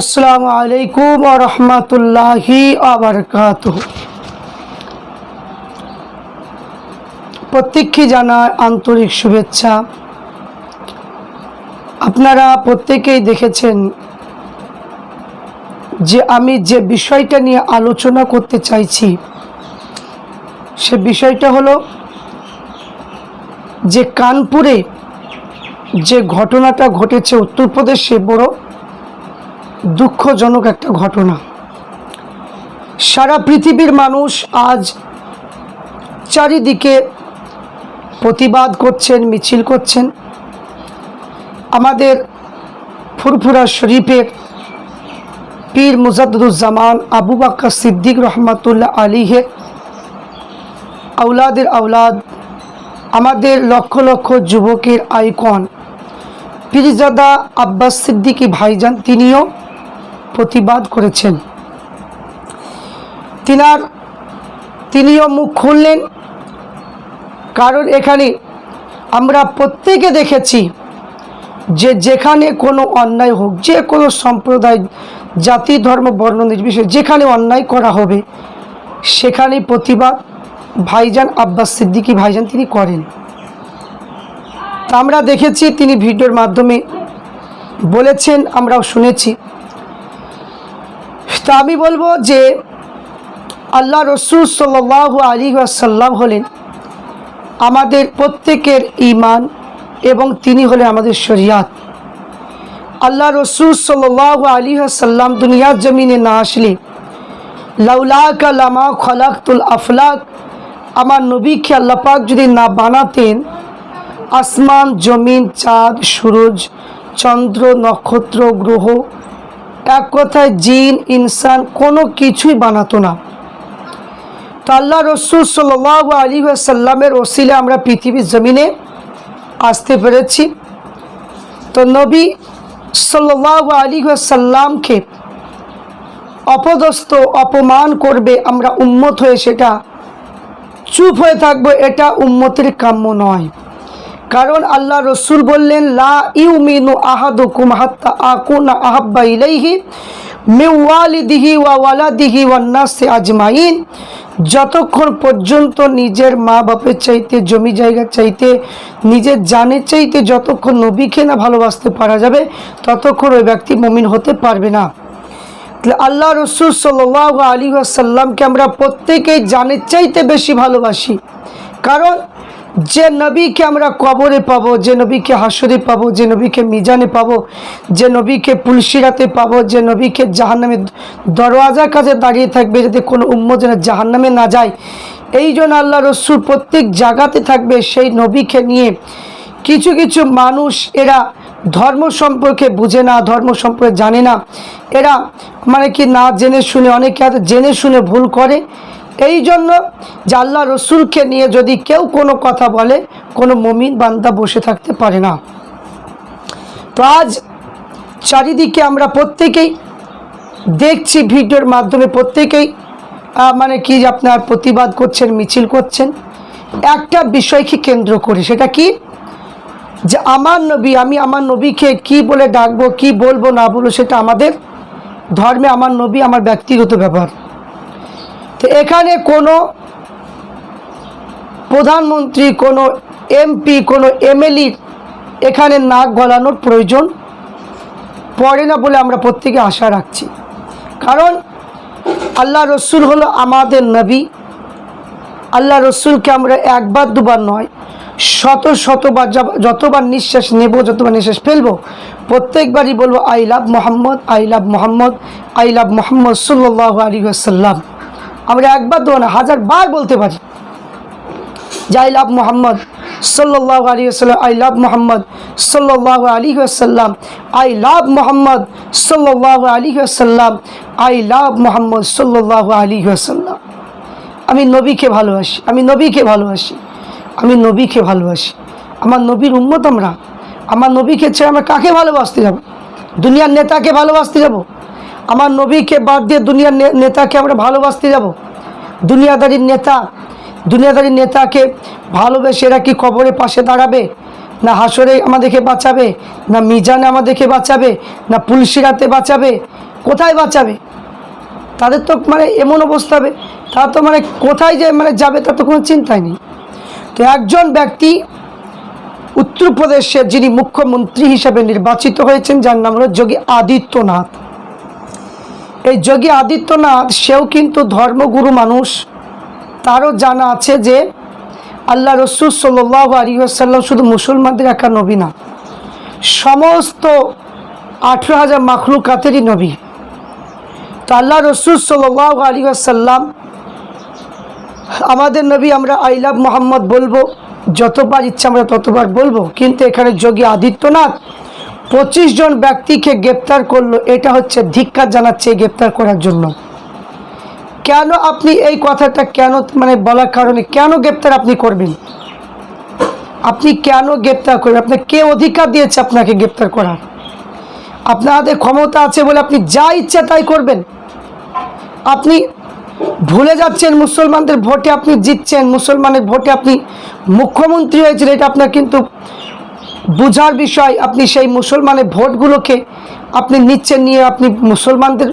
আসসালামু আলাইকুম রহমতুল্লাহি আবরকাত প্রত্যেককে জানায় আন্তরিক শুভেচ্ছা। আপনারা প্রত্যেকেই দেখেছেন যে আমি যে বিষয়টা নিয়ে আলোচনা করতে চাইছি, সে বিষয়টা হলো যে কানপুরে যে ঘটনাটা ঘটেছে, উত্তরপ্রদেশে বড় দুঃখজনক একটা ঘটনা। সারা পৃথিবীর মানুষ আজ চারিদিকে প্রতিবাদ করছেন, মিছিল করছেন। আমাদের ফুরফুরা শরীফের পীর মুজাদ্দুজ্জামান আবু বাক্কা সিদ্দিক রহমাতুল্লাহ আলীহের আউলাদের আউলাদ আমাদের লক্ষ লক্ষ যুবকের আইকন, পীরজাদা আব্বাস সিদ্দিকী ভাইজান, তিনিও প্রতিবাদ করেছেন। তিনার, তিনিও মুখ খুললেন। কারণ এখানে আমরা প্রত্যেকে দেখেছি যে যেখানে কোনো অন্যায় হোক, যে কোনো সম্প্রদায়, জাতি, ধর্ম, বর্ণ নির্বিশেষে যেখানে অন্যায় করা হবে সেখানে প্রতিবাদ ভাইজান আব্বাস সিদ্দিকী ভাইজান তিনি করেন। তা আমরা দেখেছি, তিনি ভিডিওর মাধ্যমে বলেছেন, আমরাও শুনেছি। তা আমি বলব যে আল্লাহ রসুল সাল্লাহ আলী আসাল্লাম হলেন আমাদের প্রত্যেকের ইমান এবং তিনি হলেন আমাদের শরিয়াত। আল্লাহ রসুল সাল্লাহ আলী আসাল্লাম দুনিয়ার জমিনে না আসলে, লাউলাক লামা খলাকুল আফলাক, আমার নবীকে আল্লাপাক যদি না বানাতেন, আসমান, জমিন, চাঁদ, সূরজ, চন্দ্র, নক্ষত্র, গ্রহ এক কথায় জিন, ইনসান কোনো কিছুই বানাতো না। তো আল্লাহ রসুল সাল আলী সাল্লামের ওসিলে আমরা পৃথিবীর জমিনে আসতে পেরেছি। তো নবী সাল্লাহ আলী সাল্লামকে অপদস্থ, অপমান করবে, আমরা উম্মত হয়ে সেটা চুপ হয়ে থাকব, এটা উম্মতের কাম্য নয়। কারণ আল্লাহ রসুল বললেন, লা ইউমিনু আহাদুকুম হাত্তা আকুনা আহাব্বা ইলাইহি মিওয়ালিদিহি ওয়া ওয়ালাদিহি ওয়ান্নাসে আজমাইন। যতক্ষণ পর্যন্ত নিজের মা বাপের চাইতে, জমি জায়গা চাইতে, নিজের জানের চাইতে যতক্ষণ নবীকে না ভালোবাসতে পারা যাবে, ততক্ষণ ওই ব্যক্তি মমিন হতে পারবে না। আল্লাহ রসুল সাল্লাহ আলী আসাল্লামকে আমরা প্রত্যেকেই জানের চাইতে বেশি ভালোবাসি। কারণ যে নবীকে আমরা কবরে পাবো, যে নবীকে হাসরে পাবো, যে নবীকে মিজানে পাবো, যে নবীকে পুলসিরাতে পাবো, যে নবীকে জাহান্নামে দরওয়াজার কাছে দাঁড়িয়ে থাকবে যাতে কোনো উম্ম যেন জাহান্নামে না যায়। এই জন্য আল্লাহ রসুল প্রত্যেক জায়গাতে থাকবে সেই নবীকে নিয়ে। কিছু কিছু মানুষ এরা ধর্ম সম্পর্কে বুঝে না, ধর্ম সম্পর্কে জানে না। এরা মানে কি না জেনে শুনে, অনেকে জেনে শুনে ভুল করে। এই জন্য যে আল্লাহ রসুলকে নিয়ে যদি কেউ কোনো কথা বলে, কোনো মমিন বান্দা বসে থাকতে পারে না। তো আজ চারিদিকে আমরা প্রত্যেকেই দেখছি, ভিডিওর মাধ্যমে প্রত্যেকেই মানে কি আপনার প্রতিবাদ করছেন, মিছিল করছেন। একটা বিষয়কে কেন্দ্র করে, সেটা কি? যে আমার নবী, আমি আমার নবীকে কি বলে ডাকবো, কি বলব না বলব, সেটা আমাদের ধর্মে, আমার নবী, আমার ব্যক্তিগত ব্যাপার। তো এখানে কোনো প্রধানমন্ত্রী, কোনো এমপি, কোনো এমএলএর এখানে নাক গলানোর প্রয়োজন পড়ে না বলে আমরা প্রত্যেকে আশা রাখছি। কারণ আল্লাহ রসুল হলো আমাদের নবী। আল্লাহ রসুলকে আমরা একবার, দুবার নয়, শত, শতবার যতবার নিঃশ্বাস নেব, যতবার নিঃশ্বাস ফেলব, প্রত্যেকবারই বলব, I love Mohammad, I love Mohammad, I love Mohammad সাল্লাহ আলী আসাল্লাম আমরা একবার দেবো না হাজার বার বলতে পারি, যে আই লাভ মোহাম্মদ সাল্লাহ আলী আসাল্লাম আই লাভ মোহাম্মদ সাল্লাহ আলী আসাল্লাম আই লাভ মোহাম্মদ সাল্লাহ আলী আসাল্লাম আই লাভ মোহাম্মদ সাল্লাহ আলী আসাল্লাম আমি নবীকে ভালোবাসি, আমি নবীকে ভালোবাসি, আমি নবীকে ভালোবাসি। আমার নবীর উম্মত আমরা, আমার নবীকে ছেড়ে আমরা কাকে ভালোবাসতে যাব? দুনিয়ার নেতাকে ভালোবাসতে যাব? আমার নবীকে বাদ দিয়ে দুনিয়ার নেতাকে আমরা ভালোবাসতে যাব। দুনিয়াদারির নেতা, দুনিয়াদারি নেতাকে ভালোবেসে এরা কি কবরের পাশে দাঁড়াবে? না হাসরে আমাদেরকে বাঁচাবে? না মিজানে আমাদেরকে বাঁচাবে? না পুলসিরাতে বাঁচাবে? কোথায় বাঁচাবে? তাদের তো মানে এমন অবস্থা হবে। তারা তো মানে কোথায় যে মানে যাবে তার তো কোনো চিন্তাই নেই। তো একজন ব্যক্তি উত্তরপ্রদেশের যিনি মুখ্যমন্ত্রী হিসেবে নির্বাচিত হয়েছেন, যার নাম হলো যোগী আদিত্যনাথ। এই যোগী আদিত্যনাথ, সেও কিন্তু ধর্মগুরু মানুষ। তারও জানা আছে যে আল্লাহ রসুল সাল্লাহ আলী আসাল্লাম শুধু মুসলমানদের একা নবী না, সমস্ত আঠেরো হাজার মাখলুকাতেরই নবী। তো আল্লাহ রসুল সাল্লাহ আলী আসাল্লাম আমাদের নবী আমরা আই লাভ মোহাম্মদ বলব, যতবার ইচ্ছা আমরা ততবার বলব, কিন্তু এখানে যোগী আদিত্যনাথ পঁচিশ জন ব্যক্তিকে গ্রেপ্তার করল, এটা হচ্ছে ধিক্কার জানাচ্ছে গ্রেপ্তার করার জন্য। কেন আপনি এই কথাটা কেন মানে বলার কারণে কেন গ্রেপ্তার আপনি করবেন? আপনি কেন গ্রেপ্তার করবেন? আপনার কে অধিকার দিয়েছে আপনাকে গ্রেপ্তার করার? আপনার হাতে ক্ষমতা আছে বলে আপনি যা ইচ্ছে তাই করবেন। আপনি ভুলে যাচ্ছেন মুসলমানদের ভোটে আপনি জিতছেন, মুসলমানের ভোটে আপনি মুখ্যমন্ত্রী হয়েছেন, এটা আপনার কিন্তু বোঝার বিষয়, আপনি সেই মুসলমানের ভোটগুলোকে আপনি নিচ্ছেন নিয়ে আপনি মুসলমানদের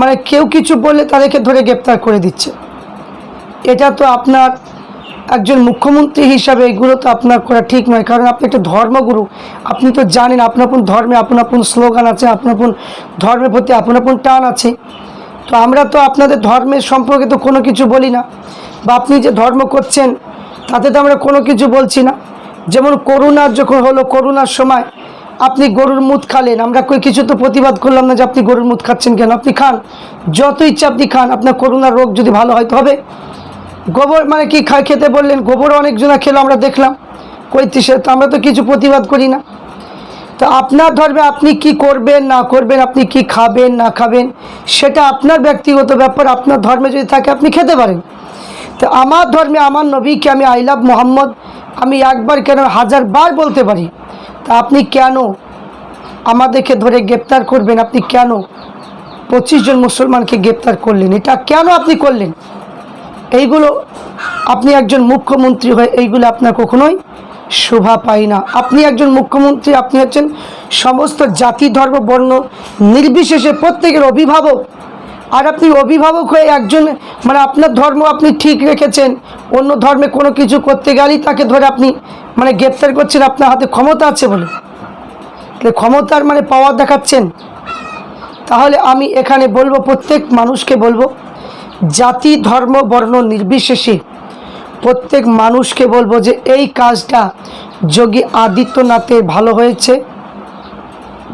মানে কেউ কিছু বললে তাদেরকে ধরে গ্রেপ্তার করে দিচ্ছে। এটা তো আপনার একজন মুখ্যমন্ত্রী হিসাবে এগুলো তো আপনার করা ঠিক নয়, কারণ আপনি একটা ধর্মগুরু। আপনি তো জানেন আপনার আপন ধর্মে আপন আপন স্লোগান আছে আপন আপন ধর্মের প্রতি আপন আপন টান আছে। তো আমরা তো আপনাদের ধর্মের সম্পর্কে তো কোনো কিছু বলি না, বা আপনি যে ধর্ম করছেন, তাতে তো আমরা কোনো কিছু বলছি না। যেমন করোনার যখন হলো করোনার সময়, আপনি গরুর মুদ খালেন। আমরা কই কিছু তো প্রতিবাদ করলাম না যে আপনি গরুর মুদ খাচ্ছেন কেন? আপনি খান। যত ইচ্ছা আপনি খান। আপনার করোনার রোগ যদি ভালো হয় হবে গোবর মানে কি খা খেতে বললেন? গোবরও অনেকজনা খেলো আমরা দেখলাম। কইতে সে তো আমরা তো কিছু প্রতিবাদ করি না। তো আপনার ধর্মে আপনি কি করবেন, না করবেন, আপনি কি খাবেন, না খাবেন, সেটা আপনার ব্যক্তিগত ব্যাপার। আপনার ধর্মে যদি থাকে, আপনি খেতে পারেন। তো আমার ধর্মে, আমার নবীকে আমি আই লাভ মোহাম্মদ। আমি একবার কেন হাজার বার বলতে পারি, তা আপনি কেন আমাদেরকে ধরে গ্রেপ্তার করবেন? আপনি কেন পঁচিশ জন মুসলমানকে গ্রেপ্তার করলেন? এটা কেন আপনি করলেন? এইগুলো আপনি একজন মুখ্যমন্ত্রী হয়ে এইগুলো আপনার কখনোই শোভা পায় না। আপনি একজন মুখ্যমন্ত্রী, আপনি হচ্ছেন সমস্ত জাতি, ধর্ম, বর্ণ, নির্বিশেষে প্রত্যেকের অভিভাবক। আর আপনি অভিভাবক হয়ে একজন মানে আপনার ধর্ম আপনি ঠিক রেখেছেন, অন্য ধর্মে কোনো কিছু করতে গেলেই তাকে ধরে আপনি মানে গ্রেপ্তার করছেন, আপনার হাতে ক্ষমতা আছে বলে। ক্ষমতার মানে পাওয়ার দেখাচ্ছেন। তাহলে আমি এখানে বলব, প্রত্যেক মানুষকে বলব, জাতি, ধর্ম, বর্ণ নির্বিশেষে প্রত্যেক মানুষকে বলব যে এই কাজটা যোগী আদিত্যনাথের ভালো হয়েছে।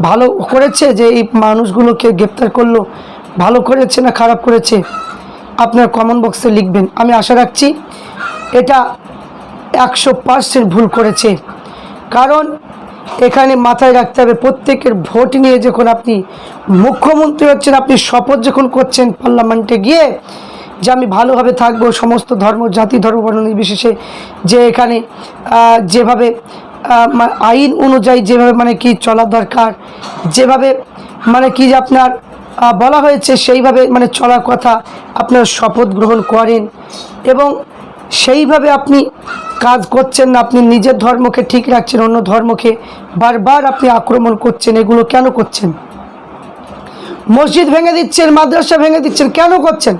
ভালো করেছে যে এই মানুষগুলোকে গ্রেপ্তার করল। ভালো করেছে না খারাপ করেছে, আপনার কমেন্ট বক্সে লিখবেন। আমি আশা রাখছি এটা একশো পার্সেন্ট ভুল করেছে। কারণ এখানে মাথায় রাখতে হবে, প্রত্যেকের ভোট নিয়ে যখন আপনি মুখ্যমন্ত্রী হচ্ছেন, আপনি শপথ যখন করছেন পার্লামেন্টে গিয়ে যে আমি ভালোভাবে থাকব, সমস্ত ধর্ম, জাতি, ধর্ম, বর্ণ নির্বিশেষে যে এখানে যেভাবে আইন অনুযায়ী যেভাবে মানে কি চলা দরকার, যেভাবে মানে কি যে আপনার বলা হয়েছে সেইভাবে মানে চলার কথা আপনার শপথ গ্রহণ করেন এবং সেইভাবে আপনি কাজ করছেন না, আপনি নিজের ধর্মকে ঠিক রাখছেন, অন্য ধর্মকে বারবার আপনি আক্রমণ করছেন, এগুলো কেন করছেন? মসজিদ ভেঙে দিচ্ছেন, মাদ্রাসা ভেঙে দিচ্ছেন, কেন করছেন?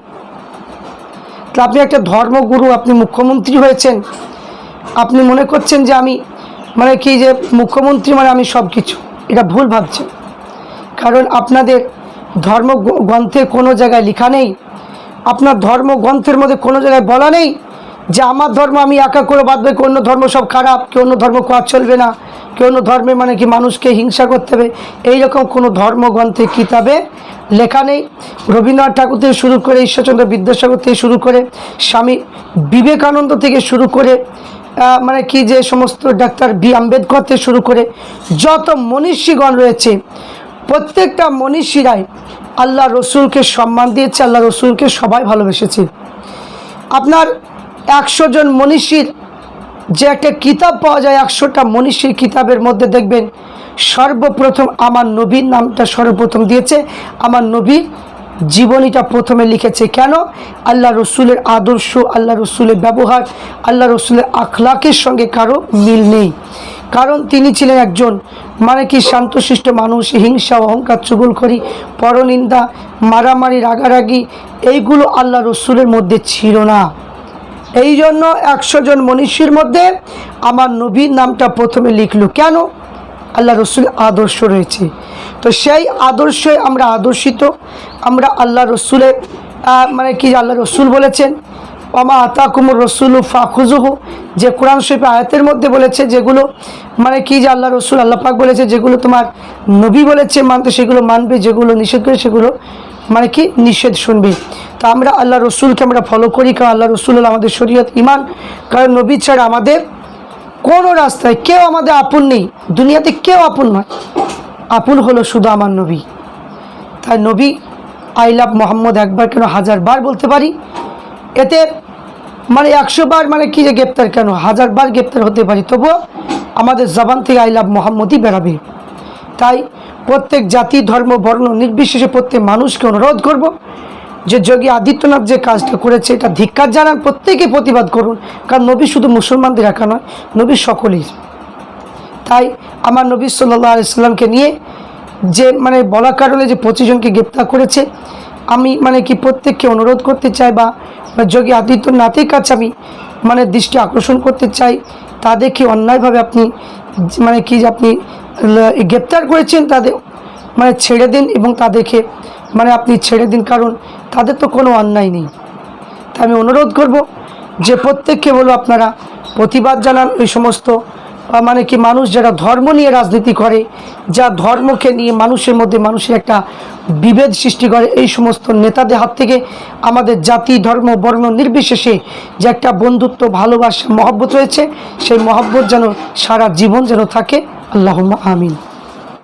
তা আপনি একটা ধর্মগুরু, আপনি মুখ্যমন্ত্রী হয়েছেন, আপনি মনে করছেন যে আমি মানে কি যে মুখ্যমন্ত্রী মানে আমি সব কিছু এটা ভুল ভাবছেন। কারণ আপনাদের ধর্ম গ্রন্থে কোনো জায়গায় লেখা নেই। আপনার ধর্ম গ্রন্থের মধ্যে কোনো জায়গায় বলা নেই যে আমার ধর্ম আমি একা করে বাদ বাকি অন্য ধর্ম সব খারাপ, কেউ অন্য ধর্ম কাজ চলবে না, কেউ অন্য ধর্মে মানে কি মানুষকে হিংসা করতে হবে। এইরকম কোনো ধর্মগ্রন্থে, কিতাবে লেখা নেই। রবীন্দ্রনাথ ঠাকুর থেকে শুরু করে ঈশ্বরচন্দ্র বিদ্যাসাগর থেকে শুরু করে স্বামী বিবেকানন্দ থেকে শুরু করে মানে কি যে সমস্ত ডাক্তার বি আম্বেদকর থেকে শুরু করে যত মনীষীগণ রয়েছে প্রত্যেকটা মনীষীরাই আল্লাহ রসুলকে সম্মান দিয়েছে, আল্লাহ রসুলকে সবাই ভালোবেসেছে। আপনার একশো জন মনীষীর যে একটা কিতাব পাওয়া যায়, একশোটা মনীষীর কিতাবের মধ্যে দেখবেন, সর্বপ্রথম আমার নবীর নামটা সর্বপ্রথম দিয়েছে। আমার নবীর জীবনীটা প্রথমে লিখেছে কেন? আল্লাহ রসুলের আদর্শ, আল্লাহ রসুলের ব্যবহার, আল্লাহ রসুলের আখলাকের সঙ্গে কারও মিল নেই। কারণ তিনি ছিলেন একজন মানে কি শান্তশিষ্ট মানুষ, হিংসা, অহংকার, চুগলখড়ি, পরনিন্দা, মারামারি, রাগারাগি, এইগুলো আল্লাহ রসুলের মধ্যে ছিল না। এই জন্য একশো জন মনীষীর মধ্যে আমার নবীর নামটা প্রথমে লিখলো। কেন? আল্লাহ রসুল আদর্শ রয়েছে। তো সেই আদর্শে আমরা আদর্শিত। আমরা আল্লাহ রসুলের মানে কি আল্লাহ রসুল বলেছেন? অমা আতা কুমুর রসুল ফাখুজুহু যে কোরআন শরীফ আয়াতের মধ্যে বলেছে যেগুলো মানে কি যে আল্লাহ রসুল, আল্লাহ পাক বলেছে যেগুলো তোমার নবী বলেছে মানতে সেগুলো মানবে, যেগুলো নিষেধ করে সেগুলো মানে কি নিষেধ শুনবে। তো আমরা আল্লাহ রসুলকে আমরা ফলো করি, কারণ আল্লাহ রসুল হল আমাদের শরীয়ত ইমান কারণ নবী ছাড়া আমাদের কোনো রাস্তায় কেউ আমাদের আপন নেই। দুনিয়াতে কেউ আপন নয়। আপন হলো শুধু আমার নবী। তাই নবী, আই লাভ মোহাম্মদ একবার কেন হাজার বার বলতে পারি? এতে মানে একশো বার মানে কি যে গ্রেপ্তার কেন? হাজার বার গ্রেপ্তার হতে পারি, তবুও আমাদের জবান থেকে আই লাভ মোহাম্মদই বেরাবে। তাই প্রত্যেক জাতি, ধর্ম, বর্ণ, নির্বিশেষে প্রত্যেক মানুষকে অনুরোধ করব যে যোগী আদিত্যনাথ যে কাজটা করেছে, এটা ধিক্কার জানান, প্রত্যেকে প্রতিবাদ করুন। কারণ নবী শুধু মুসলমানদের একা নয়, নবী সকলেই। তাই আমার নবী সাল্লাহ আলাইসাল্লামকে নিয়ে যে মানে বলার কারণে যে পঁচিশ জনকে গ্রেপ্তার করেছে আমি মানে কি প্রত্যেককে অনুরোধ করতে চাই বা যোগী আদিত্যনাথের কাছে আমি মানে দৃষ্টি আকর্ষণ করতে চাই, তাদেরকে অন্যায়ভাবে আপনি মানে কি আপনি গ্রেপ্তার করেছেন তাদের মানে ছেড়ে দিন এবং তাদেরকে মানে আপনি ছেড়ে দিন কারণ তাদের তো কোনো অন্যায় নেই। তা আমি অনুরোধ করব যে প্রত্যেককে বলব আপনারা প্রতিবাদ জানান এই সমস্ত মানে কি মানুষ যারা ধর্ম নিয়ে রাজনীতি করে, যা ধর্মকে নিয়ে মানুষের মধ্যে মানুষের একটা বিভেদ সৃষ্টি করে, এই সমস্ত নেতাদের হাত থেকে আমাদের জাতি, ধর্ম, বর্ণ নির্বিশেষে যে একটা বন্ধুত্ব, ভালোবাসা, মহব্বত রয়েছে, সেই মহব্বত যেন সারা জীবন যেন থাকে। আল্লাহ আমিন।